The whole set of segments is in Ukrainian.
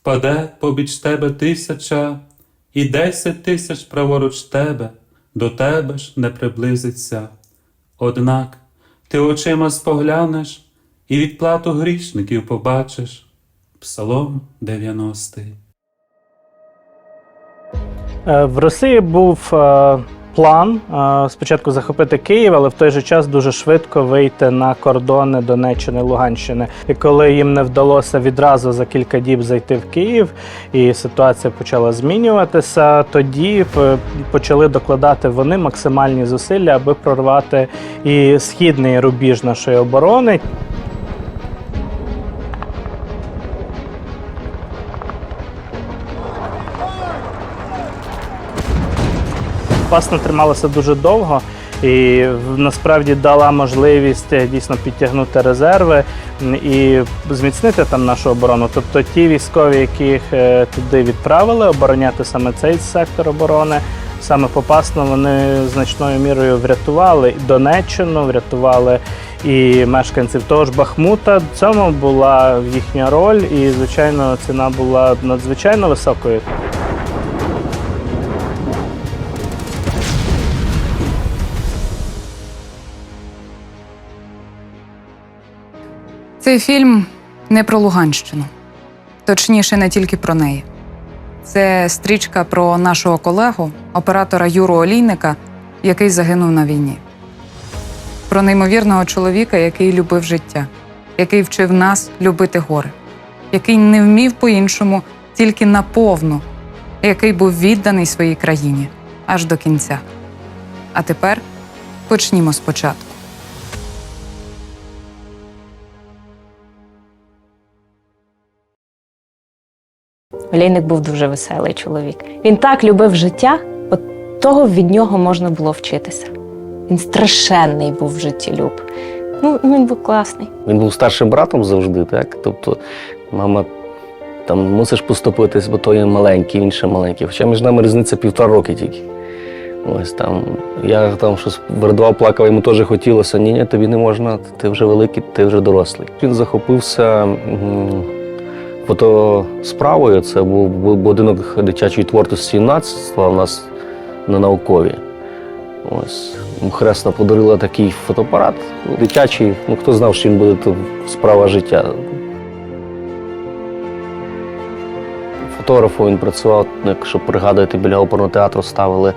Впаде побіч тебе тисяча, і десять тисяч праворуч тебе, до тебе ж не приблизиться. Однак ти очима споглянеш і відплату грішників побачиш. Псалом 90. Е, В Росії був е, план е, спочатку захопити Київ, але в той же час дуже швидко вийти на кордони Донеччини Луганщини. І коли їм не вдалося відразу за кілька діб зайти в Київ, і ситуація почала змінюватися, тоді п- почали докладати вони максимальні зусилля, аби прорвати і східний рубіж нашої оборони. Пасна трималася дуже довго і насправді дала можливість е, дійсно підтягнути резерви і зміцнити там нашу оборону. Тобто ті військові, яких е, туди відправили, обороняти саме цей сектор оборони. Саме попасно вони значною мірою врятували Донеччину, врятували і мешканців того ж Бахмута. В цьому була їхня роль, і звичайно, ціна була надзвичайно високою. Цей фільм не про Луганщину, точніше, не тільки про неї. Це стрічка про нашого колегу, оператора Юру Олійника, який загинув на війні. Про неймовірного чоловіка, який любив життя, який вчив нас любити гори, який не вмів по-іншому, тільки наповну, який був відданий своїй країні аж до кінця. А тепер почнімо спочатку. Олійник був дуже веселий чоловік. Він так любив життя, от того від нього можна було вчитися. Він страшенний був в житті люб. Ну, він був класний. Він був старшим братом завжди, так? Тобто, мама, там мусиш поступитись, бо той маленький, ще маленький. Хоча між нами різниця півтора роки тільки. Ось там. Я там щось вирадував, плакав, йому теж хотілося. Ні, ні, тобі не можна, ти вже великий, ти вже дорослий. Він захопився фотосправою. Це був будинок дитячої творчості і нацтва у нас на науковій. Ось хресна подарила такий фотоапарат дитячий. Ну хто знав, що він буде то справа життя. Фотографом він працював, якщо пригадуєте, біля оперного театру ставили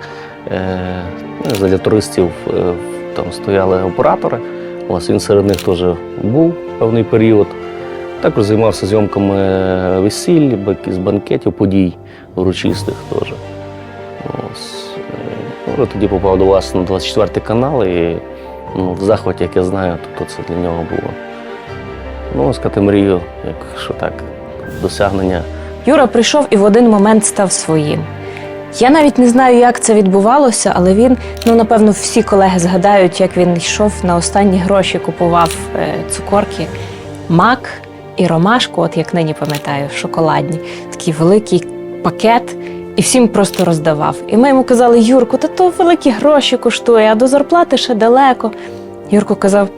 е, ну, для туристів, е, там стояли оператори. Ось він серед них теж був певний період. Також займався зйомками весіль, якихось банкетів, подій урочистих теж. Е, Ну, тоді попав до вас на 24 канал і ну, в захваті, як я знаю, тобто це для нього було. Ну, сказати, мрію, якщо так, досягнення. Юра прийшов і в один момент став своїм. Я навіть не знаю, як це відбувалося, але він, ну напевно, всі колеги згадають, як він йшов на останні гроші, купував е, цукорки, мак і ромашку, от як нині пам'ятаю, шоколадні, такий великий пакет, і всім просто роздавав. І ми йому казали: Юрку, та то великі гроші коштує, а до зарплати ще далеко. Юрко казав: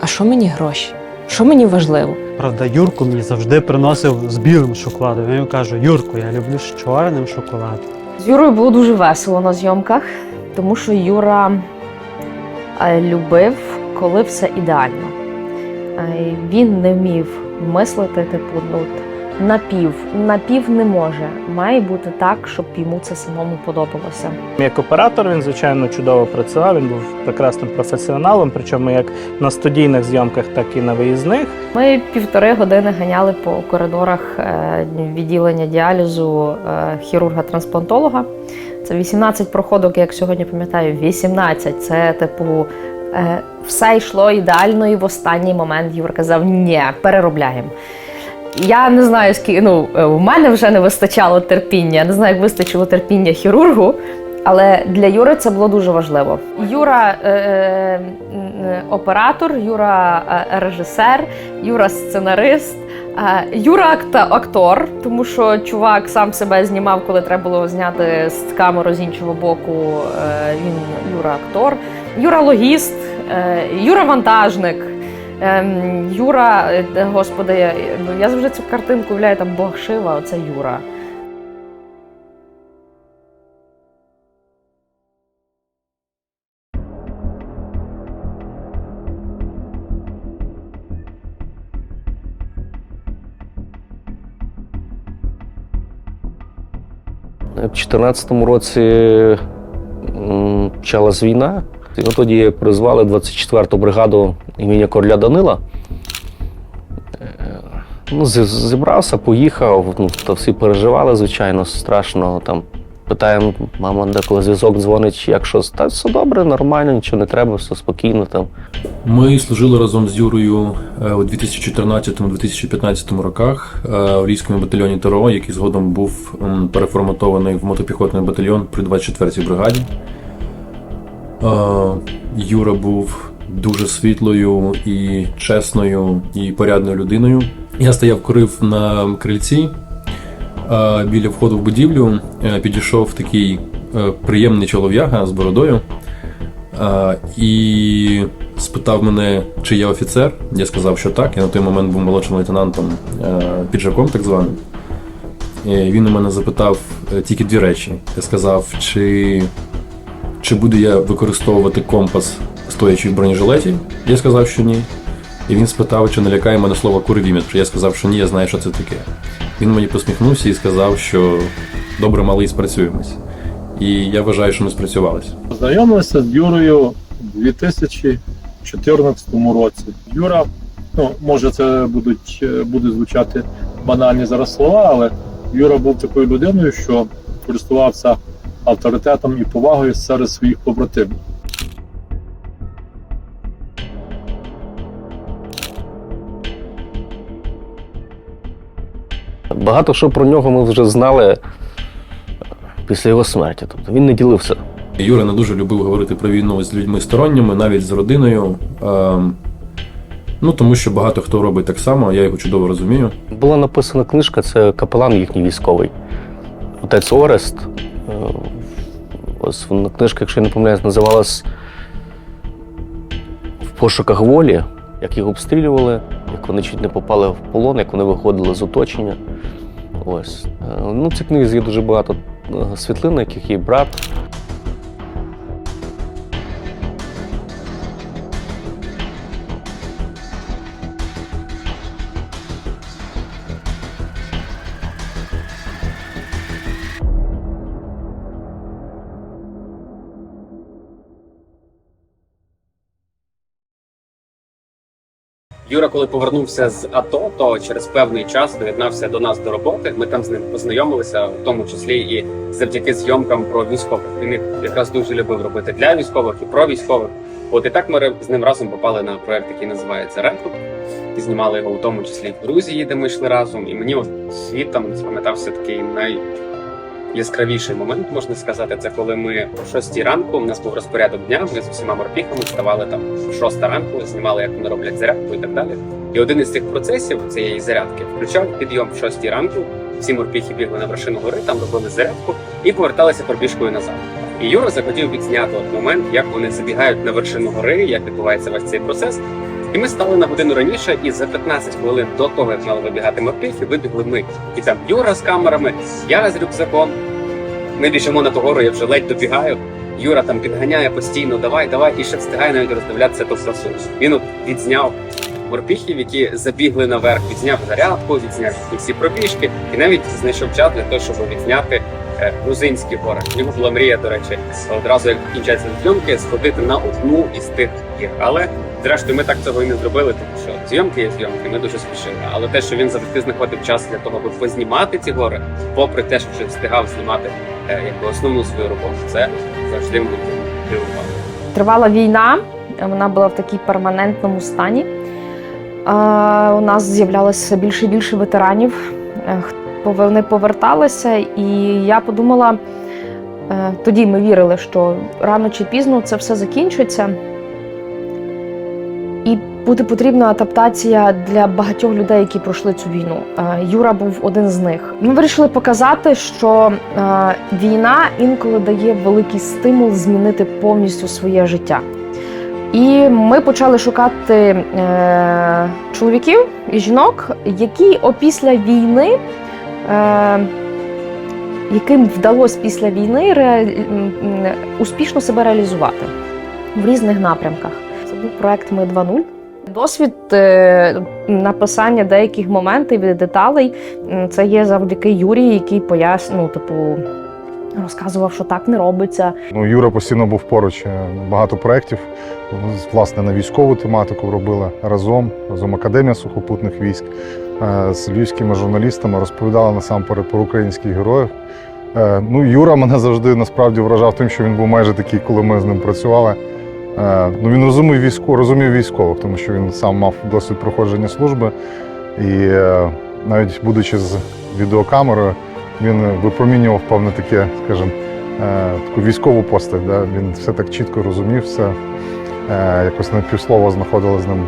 а що мені гроші? Що мені важливо? Правда, Юрку мені завжди приносив з білим шоколадом. Я йому кажу, Юрку, я люблю з чорним шоколадом. З Юрою було дуже весело на зйомках, тому що Юра е, любив, коли все ідеально. Е, Він не вмів мислити, типу, ну, напів, напів не може. Має бути так, щоб йому це самому подобалося. Як оператор він, звичайно, чудово працював. Він був прекрасним професіоналом, причому як на студійних зйомках, так і на виїзних. Ми півтори години ганяли по коридорах е, відділення діалізу е, хірурга-трансплантолога. Це 18 проходок, як сьогодні пам'ятаю, 18. Це типу. Е, Все йшло ідеально, і в останній момент Юр казав: ні, переробляємо. Я не знаю, скільки ну, е, у мене вже не вистачало терпіння. Не знаю, як вистачило терпіння хірургу, але для Юри це було дуже важливо. Юра е, е, оператор, Юра режисер, Юра сценарист. Юра актор, тому що чувак сам себе знімав, коли треба було зняти з камеру з іншого боку. Він Юра актор, Юра логіст, е, Юра вантажник. Ем, Юра, е, господи, я, ну, завжди цю картинку уявляю, там Бог Шива, оце Юра. У 2014 році почалась війна. І тоді призвали 24-ту бригаду імені Короля Данила. Е, Ну, зібрався, поїхав. Ну, то всі переживали, звичайно, страшно. Там питаємо, мама, деколи зв'язок дзвонить, як щось. Та все добре, нормально, нічого не треба, все спокійно там. Ми служили разом з Юрою е, у 2014-2015 роках е, в Львівському батальйоні ТРО, який згодом був переформатований в мотопіхотний батальйон при 24-й бригаді. Юра був дуже світлою і чесною і порядною людиною. Я стояв, курив на крильці біля входу в будівлю. е, Підійшов такий е, приємний чолов'яга з бородою. І спитав мене, чи я офіцер. Я сказав, що так. Я на той момент був молодшим лейтенантом е, піджаком, так званим. Він у мене запитав тільки дві речі. Я сказав, чи, чи буду я використовувати компас, стоячи в бронежилеті. Я сказав, що ні. І він спитав, чи не лякає мене слово курвіметр. Я сказав, що ні, я знаю, що це таке. Він мені посміхнувся і сказав, що добре, малий, спрацюємось. І я вважаю, що ми спрацювалися. Познайомилися з Юрою у 2014 році. Юра, ну може це будуть, е, буде звучати банальні зараз слова, але Юра був такою людиною, що користувався авторитетом і повагою серед своїх побратимів. Багато що про нього ми вже знали після його смерті. Тобто він не ділився. Юра не дуже любив говорити про війну з людьми сторонніми, навіть з родиною. Ем, ну тому що багато хто робить так само, я його чудово розумію. Була написана книжка, це капелан їхній військовий. Отець Орест. Ось книжка, якщо я не помиляюсь, називалась В пошуках волі, як їх обстрілювали, як вони чуть не попали в полон, як вони виходили з оточення. Ось. Е, Ну, цій книзі є дуже багато е, світлин, яких є брат. Юра, коли повернувся з АТО, то через певний час доєднався до нас до роботи. Ми там з ним познайомилися, в тому числі і завдяки зйомкам про військових. Він їх якраз дуже любив робити для військових і про військових. От і так ми з ним разом попали на проект, який називається Рекрут. І знімали його у тому числі в Грузії, де ми йшли разом. І мені от світом спам'ятався такий най. Яскравіший момент можна сказати, це коли ми о 6 ранку. У нас був розпорядок дня. Ми з усіма морпіхами вставали там о 6 ранку, знімали, як вони роблять зарядку і так далі. І один із цих процесів цієї зарядки включав підйом в 6 ранку. Всі морпіхи бігли на вершину гори, там робили зарядку і поверталися пробіжкою назад. І Юра захотів відзняти от момент, як вони забігають на вершину гори, як відбувається весь цей процес. І ми стали на годину раніше, і за 15 хвилин до того, як мали вибігати морпіхи, вибігли ми. І там Юра з камерами, я з рюкзаком. Ми біжимо на ту гору, я вже ледь добігаю. Юра там підганяє постійно, давай, давай, і ще встигає навіть роздивлятися ту красу. Він от відзняв морпіхів, які забігли наверх, відзняв зарядку, відзняв всі пробіжки, і навіть знайшов час для того, щоб відзняти е, грузинські гори. У нього була мрія, до речі, одразу як кінчаються зйомки, сходити на одну із тих гір. Але зрештою ми так цього і не зробили, тому що зйомки є зйомки, ми дуже спішили. Але те, що він завжди знаходив час для того, аби познімати ці гори, попри те, що вже встигав знімати е, якби основну свою роботу, це завжди мене дивувало. Тривала війна, вона була в такій перманентному стані. У нас з'являлося більше і більше ветеранів. Е, Вони поверталися, і я подумала, е, тоді ми вірили, що рано чи пізно це все закінчиться. Буде потрібна адаптація для багатьох людей, які пройшли цю війну. Е, Юра був один з них. Ми вирішили показати, що е, війна інколи дає великий стимул змінити повністю своє життя. І ми почали шукати е, чоловіків і жінок, які опісля війни, яким вдалося після війни ре, успішно себе реалізувати в різних напрямках. Це був проект Ми 2.0. Досвід е, написання деяких моментів і деталей це є завдяки Юрії, який пояснив, ну, типу, розказував, що так не робиться. Ну, Юра постійно був поруч. Е, Багато проєктів, власне, на військову тематику робили разом, разом Академія сухопутних військ е, з львівськими журналістами розповідали насамперед про українських героїв. Ну, Юра мене завжди насправді вражав тим, що він був майже такий, коли ми з ним працювали. Е, Ну, він розумів військо, розумів військових, тому що він сам мав досвід проходження служби. І е, навіть будучи з відеокамерою, він випромінював певне таке, скажімо, е, таку військову постать. Да? Він все так чітко розумів, все якось на півслова знаходили з ним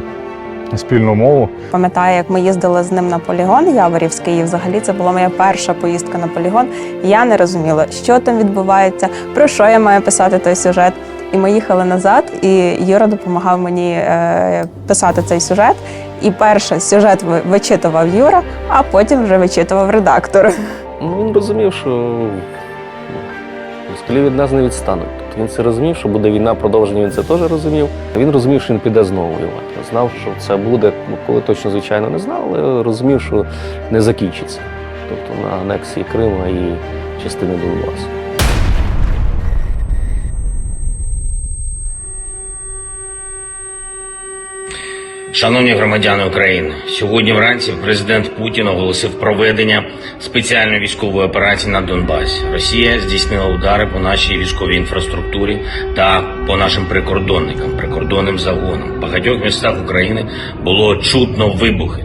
спільну мову. Пам'ятаю, як ми їздили з ним на полігон Яворівський, і взагалі це була моя перша поїздка на полігон. Я не розуміла, що там відбувається, про що я маю писати той сюжет. І ми їхали назад, і Юра допомагав мені е, писати цей сюжет. І перше сюжет вичитував Юра, а потім вже вичитував редактор. Ну, він розумів, що москалі від нас не відстануть. Тобто він це розумів, що буде війна, продовження він це теж розумів. Він розумів, що він піде знову воювати. Знав, що це буде, ну, коли точно, звичайно, не знав, але розумів, що не закінчиться. Тобто на анексії Криму і частини Донбасу. Шановні громадяни України, сьогодні вранці президент Путін оголосив проведення спеціальної військової операції на Донбасі. Росія здійснила удари по нашій військовій інфраструктурі та по нашим прикордонникам, прикордонним загонам. В багатьох містах України було чутно вибухи.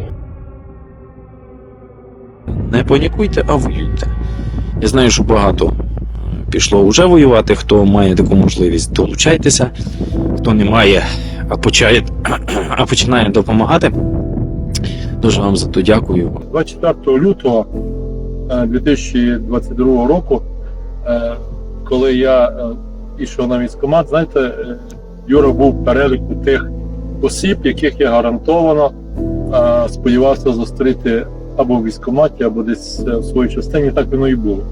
Не панікуйте, а воюйте. Я знаю, що багато пішло вже воювати. Хто має таку можливість, долучайтеся. Хто не має, почає, а починає допомагати. Дуже вам за то дякую. 24 лютого е, 2022 року, е, коли я е, пішов на військкомат, знаєте, е, Юра був переліку тих осіб, яких я гарантовано е, сподівався зустріти або в військкоматі, або десь е, в своїй частині. Так воно і було.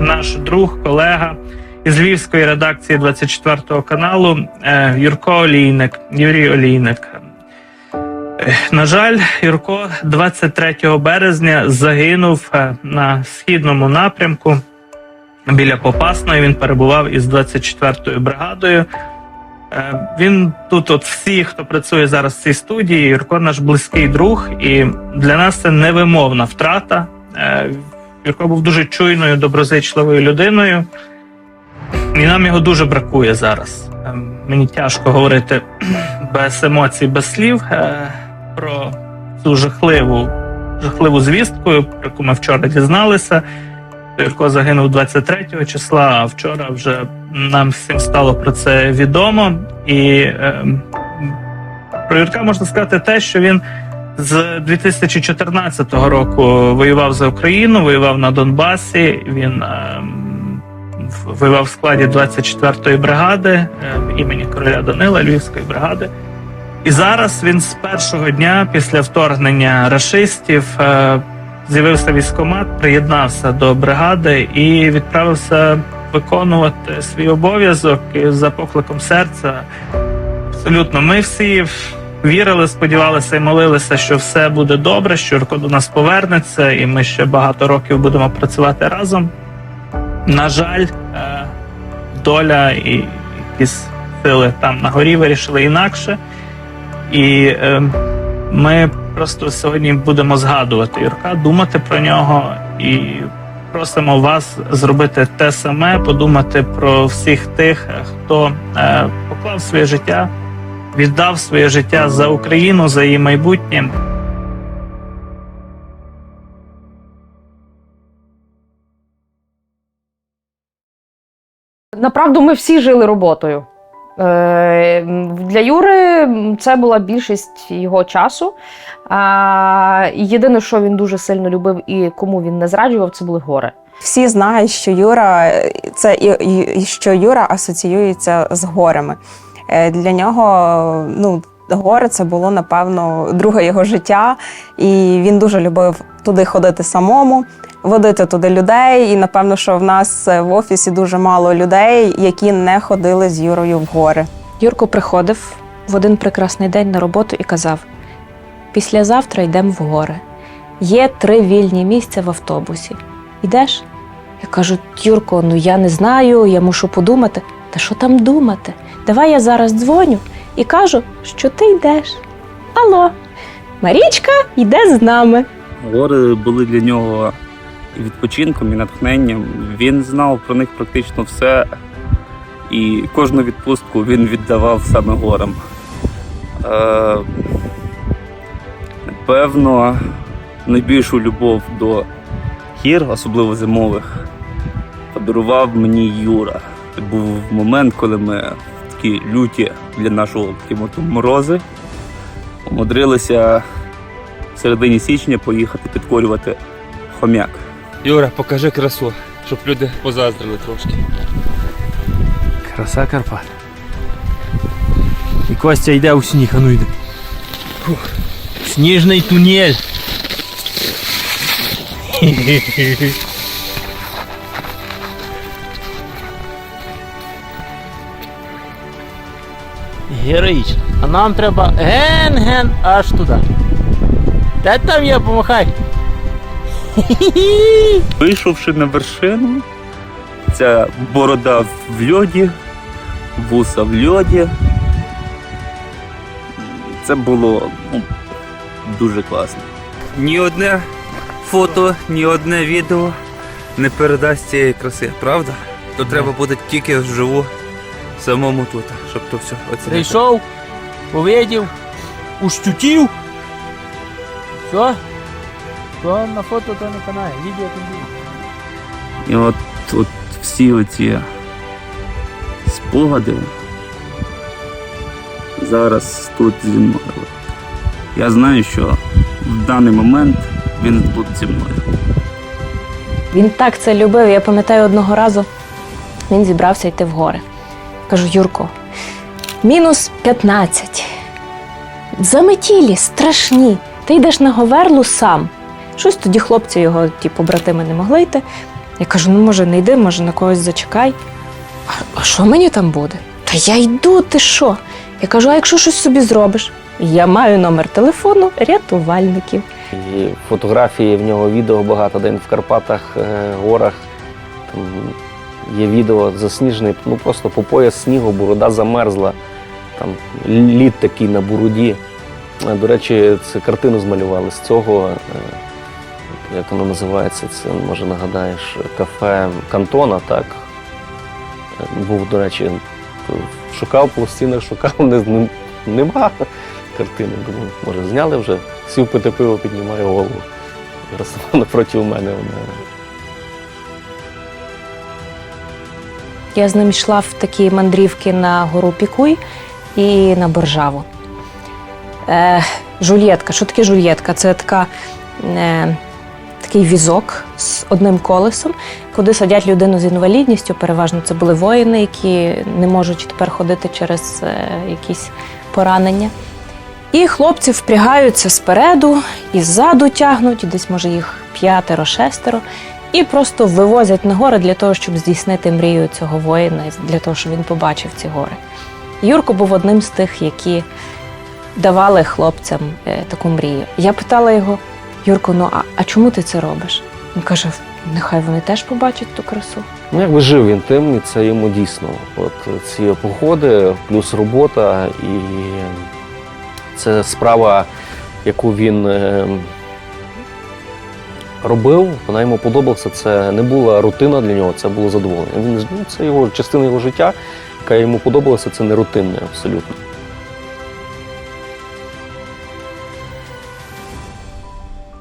Наш друг, колега із львівської редакції 24 каналу е, Юрко Олійник, Юрій Олійник. Е, На жаль, Юрко 23 березня загинув е, на східному напрямку біля Попасної. Він перебував із 24-ю бригадою. Він тут, от всі, хто працює зараз в цій студії, Юрко наш близький друг, і для нас це невимовна втрата. Е, Юрко був дуже чуйною, доброзичливою людиною, і нам його дуже бракує зараз. Ем, Мені тяжко говорити без емоцій, без слів е, про цю жахливу, жахливу звістку, про яку ми вчора дізналися. Юрко загинув 23 числа, а вчора вже нам всім стало про це відомо. І ем, про Юрка можна сказати те, що він з 2014 року воював за Україну, воював на Донбасі. Він ем, воював в складі 24-ї бригади е, імені короля Данила Львівської бригади. І зараз він з першого дня після вторгнення рашистів е, з'явився військомат, приєднався до бригади і відправився виконувати свій обов'язок за покликом серця. Абсолютно, ми всі вірили, сподівалися і молилися, що все буде добре, що Юрко до нас повернеться, і ми ще багато років будемо працювати разом. На жаль, е, доля і якісь сили там на горі вирішили інакше. І е, ми просто сьогодні будемо згадувати Юрка, думати про нього і просимо вас зробити те саме, подумати про всіх тих, хто е, поклав своє життя, віддав своє життя за Україну, за її майбутнє. Направду, ми всі жили роботою. Е, Для Юри це була більшість його часу. Єдине, що він дуже сильно любив і кому він не зраджував, це були гори. Всі знають, що Юра це і, що Юра асоціюється з горами. Е, Для нього ну, гори це було напевно друге його життя, і він дуже любив туди ходити самому, водити туди людей. І напевно, що в нас е, в офісі дуже мало людей, які не ходили з Юрою в гори. Юрко приходив в один прекрасний день на роботу і казав: післязавтра йдемо в гори. Є три вільні місця в автобусі. Йдеш? Я кажу, Юрко, ну я не знаю, я мушу подумати. Та що там думати? Давай я зараз дзвоню і кажу, що ти йдеш. Алло, Марічка йде з нами. Гори були для нього відпочинком, і натхненням. Він знав про них практично все, і кожну відпустку він віддавав саме горам. Е, напевно, найбільшу любов до гір, особливо зимових, подарував мені Юра. Був момент, коли ми в такі люті для нашого клімату морози умудрилися в середині січня поїхати підкорювати хом'як. Юра, покажи красу, щоб люди позаздрили трошки. Краса Карпат. І Костя йде у сніг, а ну йде. Фух. Сніжний тунель. Героїчно. А нам треба ген-ген аж туди. Де там є, помахай. Вийшовши на вершину, ця борода в льоді, вуса в льоді. Це було ну, дуже класно. Ні одне фото, ні одне відео не передасть цієї краси, правда? То треба буде тільки вживу самому тут, щоб то все оцінити. Прийшов, увидів, ущутів. Все? То на фото, то на каналі. Відео то відео. І от, от всі оці спогади зараз тут зі мною. Я знаю, що в даний момент він тут зі мною. Він так це любив. Я пам'ятаю одного разу, він зібрався йти в гори. Кажу, Юрко, мінус 15. Заметілі, страшні. Ти йдеш на Говерлу сам. Щось тоді хлопці його, ті побратими, не могли йти. Я кажу: ну може не йди, може на когось зачекай. А, а що мені там буде? Та я йду, ти що? Я кажу, а якщо щось собі зробиш? Я маю номер телефону рятувальників. І фотографії в нього відео багато, де він в Карпатах, е, горах. Там є відео засніжений, ну просто по пояс снігу, борода замерзла. Там лід такий на бороді. Е, До речі, це картину змалювали з цього. е, Як воно називається? Це може нагадаєш кафе Кантона, так? Е, Був, до речі, шукав по стінах, шукав, не, не- нема картини. Думаю, може зняли вже, сів пити пиво, піднімаю голову. Зараз напроти мене вона. Я з ним йшла в такі мандрівки на гору Пікуй і на Боржаву. Е, жульєтка. Що таке жульєтка? Це така, е, такий візок з одним колесом, куди садять людину з інвалідністю. Переважно це були воїни, які не можуть тепер ходити через е, якісь поранення. І хлопці впрягаються спереду і ззаду тягнуть, і десь може їх п'ятеро, шестеро, і просто вивозять на гори для того, щоб здійснити мрію цього воїна, для того, щоб він побачив ці гори. Юрко був одним з тих, які давали хлопцям е, таку мрію. Я питала його: Юрко, ну а, а чому ти це робиш? Він каже: нехай вони теж побачать ту красу. Ну, якби жив він тим, і це йому дійсно. От ці походи, плюс робота, і це справа, яку він е, робив, вона йому подобалася. Це не була рутина для нього, це було задоволення. Він ну, це його частина його життя, яка йому подобалася, це не рутинне абсолютно.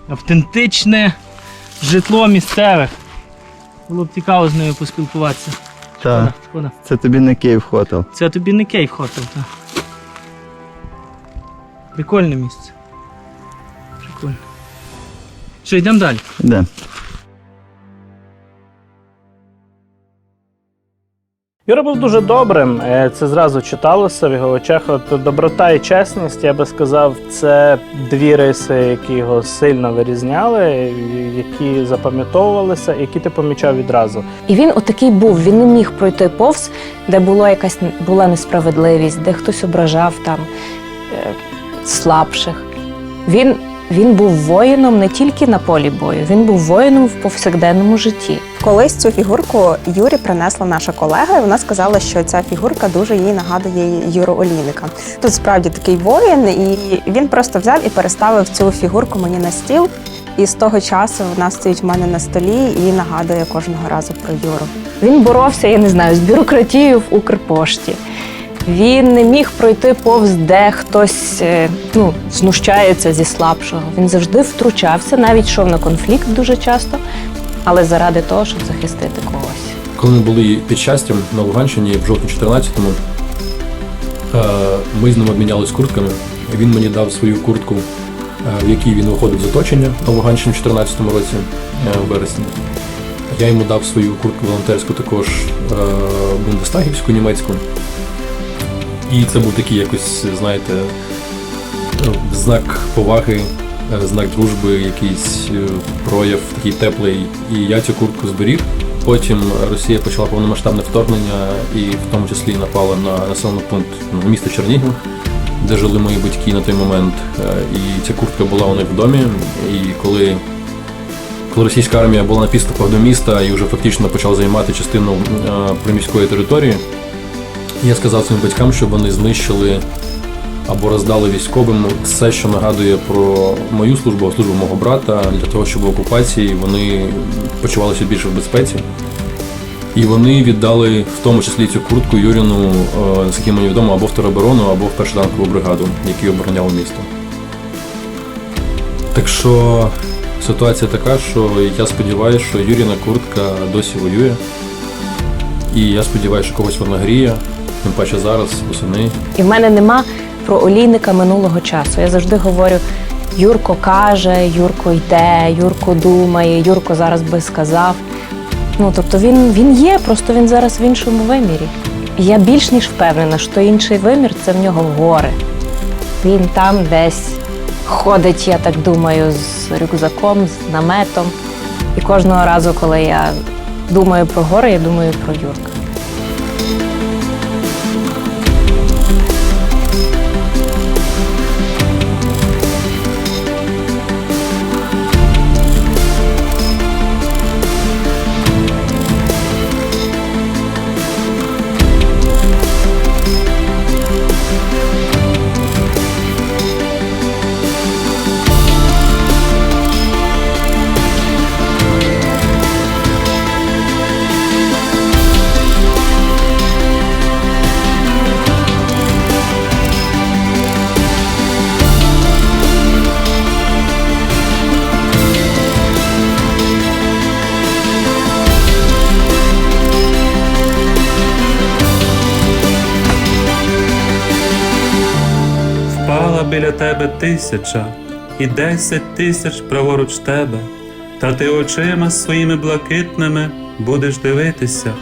Автентичне житло місцевих. Було б цікаво з ними поспілкуватися. Так. Шкода. Це тобі не Київ хотел. Це тобі не кейв хотел, так. Прикольне місце. Що, йдемо далі? Де? Юра був дуже добрим. е, Це зразу читалося в його очах. От доброта і чесність, я би сказав, це дві риси, які його сильно вирізняли, які запам'ятовувалися, які ти помічав відразу. І він отакий був. Він не міг пройти повз, де було якась була несправедливість, де хтось ображав там е, слабших. Він, він був воїном не тільки на полі бою, він був воїном в повсякденному житті. Колись цю фігурку Юрі принесла наша колега, і вона сказала, що ця фігурка дуже їй нагадує Юру Олійника. Тут справді такий воїн, і він просто взяв і переставив цю фігурку мені на стіл. І з того часу вона стоїть в мене на столі і нагадує кожного разу про Юру. Він боровся, я не знаю, з бюрократією в Укрпошті. Він не міг пройти повз, де хтось е, ну, знущається зі слабшого. Він завжди втручався, навіть йшов на конфлікт дуже часто, але заради того, щоб захистити когось. Коли ми були під щастям на Луганщині в жовтні 14-му, е, ми з ним обмінялись куртками. Він мені дав свою куртку, е, в якій він виходив з оточення на Луганщині в 14-му році, в вересні. Я йому дав свою куртку волонтерську також бундестагівську німецьку. І це був такий якось, знаєте, знак поваги, знак дружби, якийсь е, прояв такий теплий. І я цю куртку зберіг. Потім Росія почала повномасштабне вторгнення і в тому числі напала на населений пункт на місто Чернігів, де жили мої батьки на той момент. Е, І ця куртка була у них в домі. І коли, коли російська армія була на підступах до міста і вже фактично почала займати частину е, приміської території, я сказав своїм батькам, щоб вони знищили або роздали військовим все, що нагадує про мою службу, службу мого брата, для того, щоб в окупації вони почувалися більше в безпеці. І вони віддали в тому числі цю куртку Юріну, е, наскільки мені відомо, або в тероборону, або в першу танкову бригаду, які обороняли місто. Так що ситуація така, що я сподіваюся, що Юріна куртка досі воює. І я сподіваюся, що когось вона гріє, тим паче зараз, восени. І в мене нема про олійника минулого часу. Я завжди говорю: Юрко каже, Юрко йде, Юрко думає, Юрко зараз би сказав. Ну тобто він, він є, просто він зараз в іншому вимірі. Я більш ніж впевнена, що інший вимір це в нього гори. Він там десь ходить, я так думаю, з рюкзаком, з наметом. І кожного разу, коли я думаю про гори, я думаю про Юрка. Тебе тисяча, і десять тисяч праворуч тебе, та ти очима своїми блакитними будеш дивитися,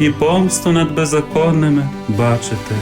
і помсту над беззаконними бачити.